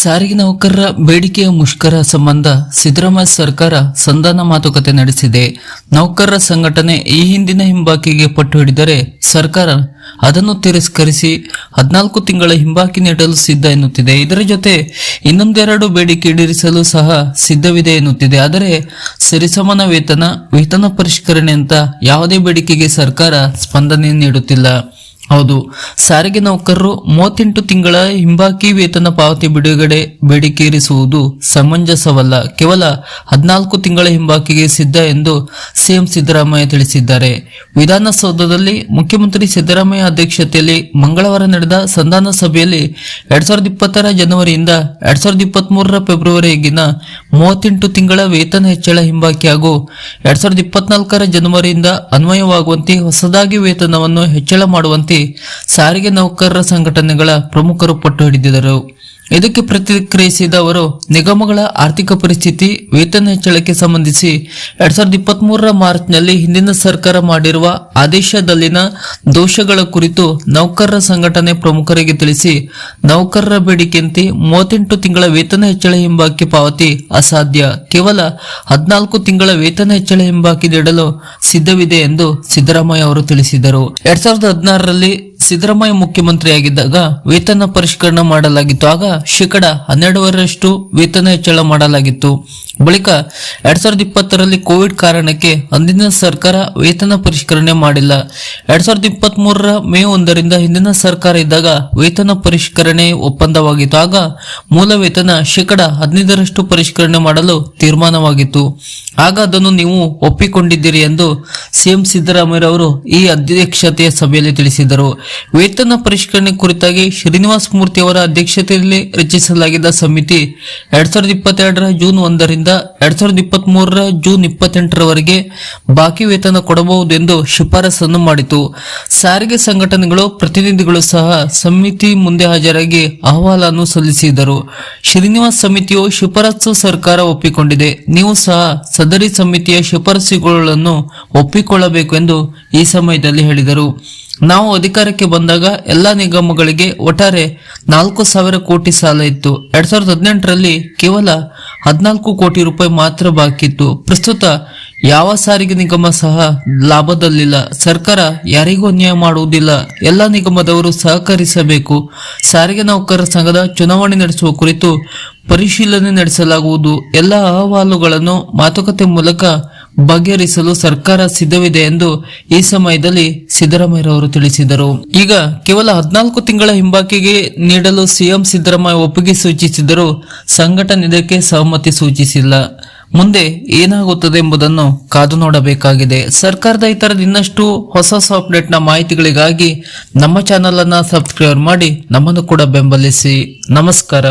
ಸಾರಿಗೆ ನೌಕರರ ಬೇಡಿಕೆಯ ಮುಷ್ಕರ ಸಂಬಂಧ ಸಿದ್ದರಾಮಯ್ಯ ಸರ್ಕಾರ ಸಂಧಾನ ಮಾತುಕತೆ ನಡೆಸಿದೆ. ನೌಕರರ ಸಂಘಟನೆ ಈ ಹಿಂದಿನ ಹಿಂಬಾಕಿಗೆ ಪಟ್ಟು ಹಿಡಿದರೆ ಸರ್ಕಾರ ಅದನ್ನು ತಿರಸ್ಕರಿಸಿ ಹದಿನಾಲ್ಕು ತಿಂಗಳ ಹಿಂಬಾಕಿ ನೀಡಲು ಸಿದ್ಧ ಎನ್ನುತ್ತಿದೆ. ಇದರ ಜೊತೆ ಇನ್ನೊಂದೆರಡು ಬೇಡಿಕೆ ಈಡೇರಿಸಲು ಸಹ ಸಿದ್ಧವಿದೆ ಎನ್ನುತ್ತಿದೆ. ಆದರೆ ಸರಿಸಮಾನ ವೇತನ ವೇತನ ಪರಿಷ್ಕರಣೆ ಅಂತ ಯಾವುದೇ ಬೇಡಿಕೆಗೆ ಸರ್ಕಾರ ಸ್ಪಂದನೆ ನೀಡುತ್ತಿಲ್ಲ. ಹೌದು. ಸಾರಿಗೆ ನೌಕರರು ಮೂವತ್ತೆಂಟು ತಿಂಗಳ ಹಿಂಬಾಕಿ ವೇತನ ಪಾವತಿ ಬಿಡುಗಡೆ ಬೇಡಿಕೆ ಇರಿಸುವುದು ಸಮಂಜಸವಲ್ಲ. ಕೇವಲ ಹದಿನಾಲ್ಕು ತಿಂಗಳ ಹಿಂಬಾಕಿಗೆ ಸಿದ್ಧ ಎಂದು ಸಿಎಂ ಸಿದ್ದರಾಮಯ್ಯ ತಿಳಿಸಿದ್ದಾರೆ. ವಿಧಾನಸೌಧದಲ್ಲಿ ಮುಖ್ಯಮಂತ್ರಿ ಸಿದ್ದರಾಮಯ್ಯ ಅಧ್ಯಕ್ಷತೆಯಲ್ಲಿ ಮಂಗಳವಾರ ನಡೆದ ಸಂಧಾನ ಸಭೆಯಲ್ಲಿ ಎರಡ್ ಸಾವಿರದ ಇಪ್ಪತ್ತರ ಜನವರಿಯಿಂದ ಎರಡ್ ಸಾವಿರದ ಇಪ್ಪತ್ತ್ ಮೂರರ ಫೆಬ್ರವರಿಗಿನ ಮೂವತ್ತೆಂಟು ತಿಂಗಳ ವೇತನ ಹೆಚ್ಚಳ ಹಿಂಬಾಕಿ ಹಾಗೂ ಎರಡ್ ಸಾವಿರದ ಇಪ್ಪತ್ನಾಲ್ಕರ ಜನವರಿಯಿಂದ ಅನ್ವಯವಾಗುವಂತೆ ಹೊಸದಾಗಿ ವೇತನವನ್ನು ಹೆಚ್ಚಳ ಮಾಡುವಂತೆ ಸಾರಿಗೆ ನೌಕರರ ಸಂಘಟನೆಗಳ ಪ್ರಮುಖರು ಪಟ್ಟು ಹಿಡಿದಿದ್ದರು. ಇದಕ್ಕೆ ಪ್ರತಿಕ್ರಿಯಿಸಿದ ಅವರು ನಿಗಮಗಳ ಆರ್ಥಿಕ ಪರಿಸ್ಥಿತಿ, ವೇತನ ಹೆಚ್ಚಳಕ್ಕೆ ಸಂಬಂಧಿಸಿ ಎರಡ್ ಸಾವಿರದ ಇಪ್ಪತ್ತ್ ಮೂರರ ಮಾರ್ಚ್ನಲ್ಲಿ ಹಿಂದಿನ ಸರ್ಕಾರ ಮಾಡಿರುವ ಆದೇಶದಲ್ಲಿನ ದೋಷಗಳ ಕುರಿತು ನೌಕರರ ಸಂಘಟನೆ ಪ್ರಮುಖರಿಗೆ ತಿಳಿಸಿ, ನೌಕರರ ಬೇಡಿಕೆಯಂತೆ ಮೂವತ್ತೆಂಟು ತಿಂಗಳ ವೇತನ ಹೆಚ್ಚಳ ಹಿಂಬಾಕಿ ಪಾವತಿ ಅಸಾಧ್ಯ. ಕೇವಲ ಹದಿನಾಲ್ಕು ತಿಂಗಳ ವೇತನ ಹೆಚ್ಚಳ ಹಿಂಬಾಕಿ ನೀಡಲು ಸಿದ್ಧವಿದೆ ಎಂದು ಸಿದ್ದರಾಮಯ್ಯ ಅವರು ತಿಳಿಸಿದರು. ಎರಡ್ ಸಾವಿರದ ಹದಿನಾರರಲ್ಲಿ ಸಿದ್ದರಾಮಯ್ಯ ಮುಖ್ಯಮಂತ್ರಿಯಾಗಿದ್ದಾಗ ವೇತನ ಪರಿಷ್ಕರಣೆ ಮಾಡಲಾಗಿತ್ತು. ಆಗ ಶೇಕಡ ಹನ್ನೆರಡುವರಷ್ಟು ವೇತನ ಹೆಚ್ಚಳ ಮಾಡಲಾಗಿತ್ತು. ಬಳಿಕ ಎರಡ್ ಸಾವಿರದ ಇಪ್ಪತ್ತರಲ್ಲಿ ಕೋವಿಡ್ ಕಾರಣಕ್ಕೆ ಅಂದಿನ ಸರ್ಕಾರ ವೇತನ ಪರಿಷ್ಕರಣೆ ಮಾಡಿಲ್ಲ. ಎರಡ್ ಸಾವಿರದ ಇಪ್ಪತ್ತ್ ಮೂರರ ಮೇ ಒಂದರಿಂದ ಹಿಂದಿನ ಸರ್ಕಾರ ಇದ್ದಾಗ ವೇತನ ಪರಿಷ್ಕರಣೆ ಒಪ್ಪಂದವಾಗಿತ್ತು. ಆಗ ಮೂಲ ವೇತನ ಶೇಕಡ ಹದಿನೈದರಷ್ಟು ಪರಿಷ್ಕರಣೆ ಮಾಡಲು ತೀರ್ಮಾನವಾಗಿತ್ತು. ಆಗ ಅದನ್ನು ನೀವು ಒಪ್ಪಿಕೊಂಡಿದ್ದೀರಿ ಎಂದು ಸಿಎಂ ಸಿದ್ದರಾಮಯ್ಯ ಅವರು ಈ ಅಧ್ಯಕ್ಷತೆಯ ಸಭೆಯಲ್ಲಿ ತಿಳಿಸಿದರು. ವೇತನ ಪರಿಷ್ಕರಣೆ ಕುರಿತಾಗಿ ಶ್ರೀನಿವಾಸ ಮೂರ್ತಿ ಅವರ ಅಧ್ಯಕ್ಷತೆಯಲ್ಲಿ ರಚಿಸಲಾಗಿದ್ದ ಸಮಿತಿ ಎರಡ್ ಸಾವಿರದ ಇಪ್ಪತ್ತೆರಡರ ಜೂನ್ ಒಂದರಿಂದ ಎರಡ್ ಸಾವಿರದ ಇಪ್ಪತ್ತ್ ಮೂರರ ಜೂನ್ ಇಪ್ಪತ್ತೆಂಟರವರೆಗೆ ಬಾಕಿ ವೇತನ ಕೊಡಬಹುದು ಎಂದು ಶಿಫಾರಸನ್ನು ಮಾಡಿತು. ಸಾರಿಗೆ ಸಂಘಟನೆಗಳು, ಪ್ರತಿನಿಧಿಗಳು ಸಹ ಸಮಿತಿ ಮುಂದೆ ಹಾಜರಾಗಿ ಅಹವಾಲನ್ನು ಸಲ್ಲಿಸಿದರು. ಶ್ರೀನಿವಾಸ್ ಸಮಿತಿಯು ಶಿಫಾರಸು ಸರ್ಕಾರ ಒಪ್ಪಿಕೊಂಡಿದೆ. ನೀವು ಸಹ ಸದರಿ ಸಮಿತಿಯ ಶಿಫಾರಸುಗಳನ್ನು ಒಪ್ಪಿಕೊಳ್ಳಬೇಕು ಎಂದು ಈ ಸಮಯದಲ್ಲಿ ಹೇಳಿದರು. ನಾವು ಅಧಿಕಾರಕ್ಕೆ ಬಂದಾಗ ಎಲ್ಲಾ ನಿಗಮಗಳಿಗೆ ಒಟ್ಟಾರೆ ನಾಲ್ಕು ಸಾವಿರ ಕೋಟಿ ಸಾಲ ಇತ್ತು. ಎರಡ್ ಸಾವಿರದ ಹದಿನೆಂಟರಲ್ಲಿ ಕೇವಲ ಹದಿನಾಲ್ಕು ಕೋಟಿ ರೂಪಾಯಿ ಮಾತ್ರ ಬಾಕಿತ್ತು ಪ್ರಸ್ತುತ ಯಾವ ಸಾರಿಗೆ ನಿಗಮ ಸಹ ಲಾಭದಲ್ಲಿಲ್ಲ. ಸರ್ಕಾರ ಯಾರಿಗೂ ಅನ್ಯಾಯ ಮಾಡುವುದಿಲ್ಲ. ಎಲ್ಲ ನಿಗಮದವರು ಸಹಕರಿಸಬೇಕು. ಸಾರಿಗೆ ನೌಕರರ ಸಂಘದ ಚುನಾವಣೆ ನಡೆಸುವ ಕುರಿತು ಪರಿಶೀಲನೆ ನಡೆಸಲಾಗುವುದು. ಎಲ್ಲ ಅಹವಾಲುಗಳನ್ನು ಮಾತುಕತೆ ಮೂಲಕ ಬಗೆಹರಿಸಲು ಸರ್ಕಾರ ಸಿದ್ಧವಿದೆ ಎಂದು ಈ ಸಮಯದಲ್ಲಿ ಸಿದ್ದರಾಮಯ್ಯರವರು ತಿಳಿಸಿದರು. ಈಗ ಕೇವಲ ಹದಿನಾಲ್ಕು ತಿಂಗಳ ಹಿಂಬಾಕಿಗೆ ನೀಡಲು ಸಿಎಂ ಸಿದ್ದರಾಮಯ್ಯ ಒಪ್ಪಿಗೆ ಸೂಚಿಸಿದರೂ ಸಂಘಟನೆ ಇದಕ್ಕೆ ಸಹಮತಿ ಸೂಚಿಸಿಲ್ಲ. ಮುಂದೆ ಏನಾಗುತ್ತದೆ ಎಂಬುದನ್ನು ಕಾದು ನೋಡಬೇಕಾಗಿದೆ. ಸರ್ಕಾರದ ಇತರದ ಇನ್ನಷ್ಟು ಹೊಸ ಹೊಸ ಅಪ್ಡೇಟ್ನ ಮಾಹಿತಿಗಳಿಗಾಗಿ ನಮ್ಮ ಚಾನಲ್ ಅನ್ನ ಸಬ್ಸ್ಕ್ರೈಬ್ ಮಾಡಿ ನಮ್ಮನ್ನು ಕೂಡ ಬೆಂಬಲಿಸಿ. ನಮಸ್ಕಾರ.